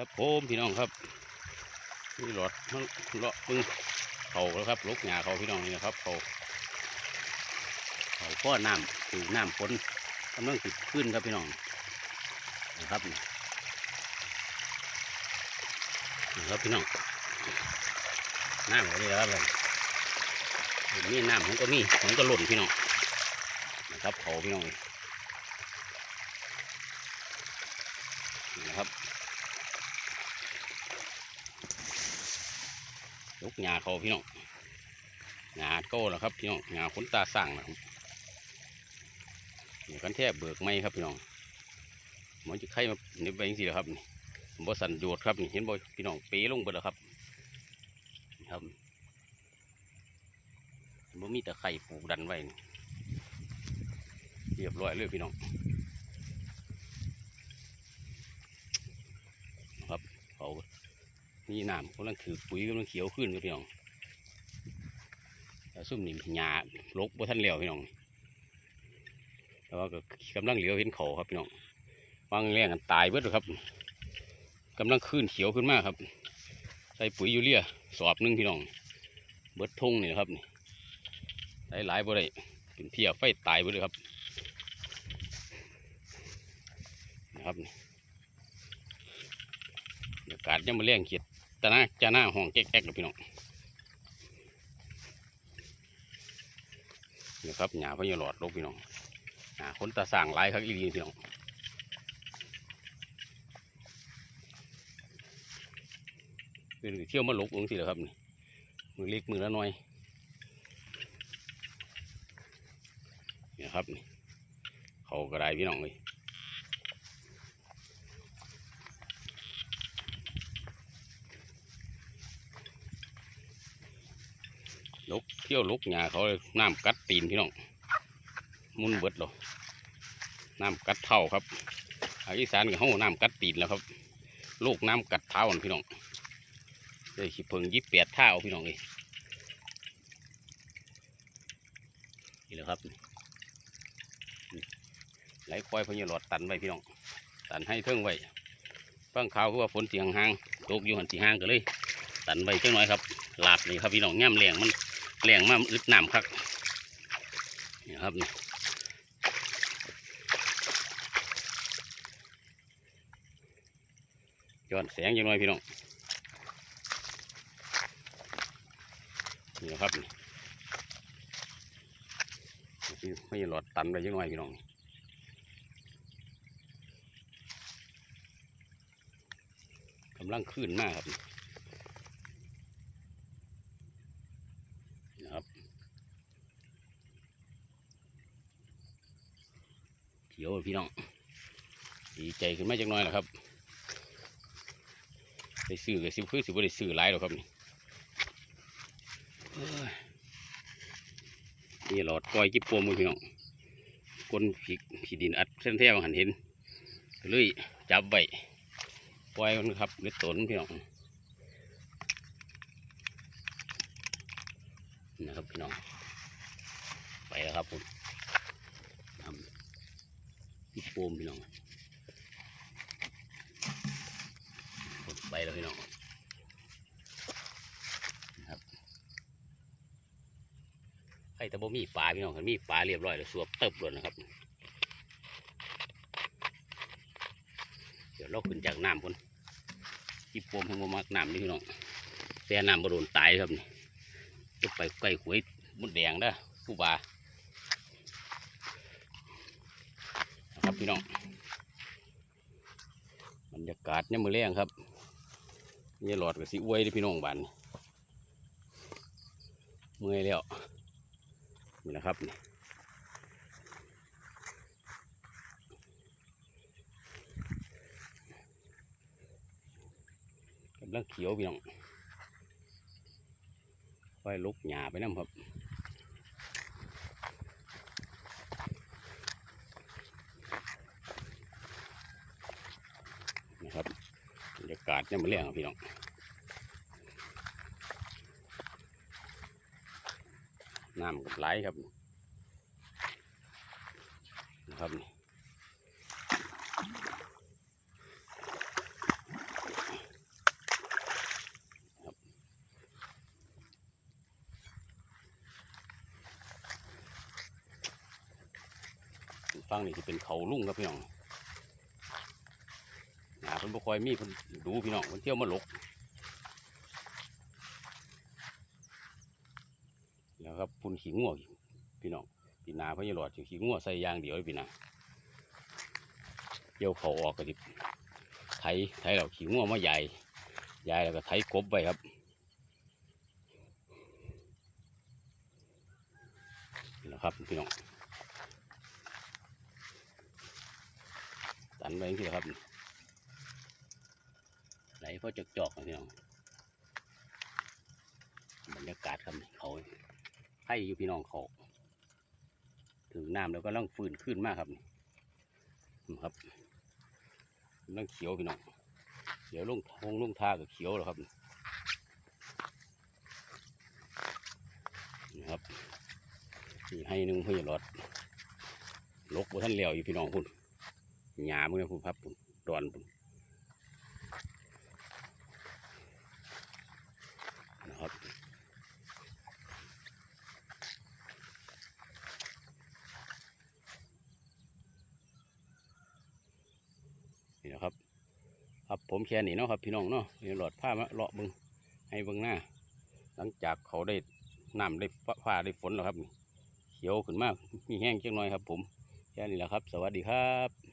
ครับผมพี่น้องครับนี่หลอดมันเลาะปึ้งเขาแล้วครับลกหยาเขาพี่น้องนี่นะครับเขาเขาก้อน้ำคือน้ำฝนกำลังติดขึ้นครับพี่น้องนะครับนี่นี่ครับพี่น้องน้ำเขาได้แล้วครับผมมีน้ำผมก็มีผมก็หล่นพี่น้องนะครับเขาพี่น้องนะครับ ยก หญ้าเขาพี่น้องหญ้าโก้แล้วครับพี่น้องหญ้าขนตาสั่งนะครับนี่กันแทบเบิกไม้ครับพี่น้องมันจะไข่มาในใบสิล้วครับนี่บ่สันโยดครับนี่เห็นบ่พี่น้องเปลงไปแล้วครับครับบ่มีแต่ไข่ปลูกดันไว้เรียบร้อยเลยพี่น้องนะครับเขา นี่น้ำกำลังถือปุ๋ยกำลังเขียวขึ้นพี่น้องแล้วซุ่มนี่หญ้าลกบ่ทันแล้วพี่น้องแต่ว่าก็กำลังเหลียวเห็นเขาครับพี่น้องวางแรงกันตายเบิดครับกำลังขึ้นเขียวขึ้นมากครับ ใส่ปุ๋ยยูเรียสอบนึงพี่น้อง เบิดทงนี่นะครับนี่หลายหลายบ่ได้เป็นเพียไฟตายเบิดเลยครับนะครับอากาศยังมาแรงเขียด ตาหน้าจะหน้าห้องแก๊กๆเลยพี่น้องนี่ครับหญ้าพญหลอดลูกพี่น้องหาคนตาสร้างหลายครับอีหลีพี่น้องเป็นเที่ยวมาลกลงสิเหรอครับนี่มือเล็กมือละน้อยนี่ครับนี่เขากระไดพี่น้องเลย ลกเที่ยวลกหญ้าเขาน้ำกัดตีนพี่น้องมุนเบิดหรอน้ำกัดเท้าครับภาอีสานกับห้น้ำกัดตีนแล้วครับ ลูกน้ำกัดเท้าอันพี่น้องเลยขี้เพิงยิบแปดเท้าพี่น้องเลยนี่แหละครับไหลควายพญาหลอดตันไว้พี่น้อง ตันให้เทิงไว้ฟังข่าวคือว่าฝนเสียงหางตกอยู่หันสีหางก็เลย ตันไว้จังหน่อยครับลาดเลยครับพี่น้องย่ำแรงมัน แรงมากอึดน้ำครับนี่ครับนี่ย้อนแสงจังหน่อยพี่น้องนี่ครับนี่ไม่หลอดตันไปจังหน่อยพี่น้องกำลังขึ้นมากครับเขี ยวพี่น้องดีใจขึ้นมาจักน่อยแหละครับได้ซื้อกับซิบคือสิบ่ได้ซื้อหลายหรอกครับนี่เอ้ยนี่หลอดก้อยจิบปมมือพี่น้องก้นผีผีดินอัดเส้นแท้หันเห็นเลยจับไว้ปล่อยมันครับเล็ดตนพี่น้องนะครับพี่น้องไปแล้วครับผม โฟมพี่น้องไปแล้วพี่น้องนะครับไอ้แต่บ่มีปลาพี่น้องคันมีปลาเรียบร้อยแล้วสวบเติบเลยนะครับ เดี๋ยวเราขึ้นจากน้ำคนที่โฟมให้มามักน้ำนี่พี่น้องแต่น้ำบโดนตายครับนี่ไปไก่หวยมุดแดงนะผู้บ่านะ ครับพี่น้องบรรยากาศเนี่ยมือแรงครับนี่หลอดกับสีอวยเด้อพี่น้องบานเมื่อยแล้วนี่นะครับกำลังเขียวพี่น้องค่อยลุกหญ้าไปน้ำครับนะครับาศเนี่ยมันเรียงพี่น้องน้ำกับไหลครับนะครับนี่ฟังนี่จะเป็นเขาลุ่งครับพี่น้อง หนาเพิ่นบ่ค่อยมีเพิ่นดูพี่น้องเพิ่นเที่ยวมาหลกแล้วครับพุ่นขี้ง่วพี่น้องพี่นาพิ่นจะหลอดขี้ง่วใส่ยางเดียวพี่นาเกี่ยวเขาออกก็สิไถไถแล้วขี้ง่วงมาใหญ่ใหญ่แล้วก็ไถกบไว้ครับนี่แหละครับพี่น้องตันไว้ที่ครับ พราะจอกจอกๆนะพี่น้องบรรยากาศครับนี่เขาให้อยู่พี่น้องเขาถึงน้ำแล้วก็ล่องฟื้นขึ้นมากครับนี่นะครับกำลังเขียวพี่น้องเขียวลงทงลงทากับเขียวแล้วครับนี่ครับนี่ให้นึ่งเพื่อหลอดลกบ่ท่านเหลียวอยู่พี่น้องคุณหยามือผมครับดอนผมนะครับ นี่นะครับ ครับผมแค่นี้เนาะครับพี่น้องเนาะนี่หลอดผ้ามาเลาะเบึงให้เบึงหน้า หลังจากเขาได้น้ำได้ฟ้าได้ฝนแล้วครับเขียวขึ้นมากมีแห้งจังหน่อยครับ ผมแค่นี้แหละครับ สวัสดีครับ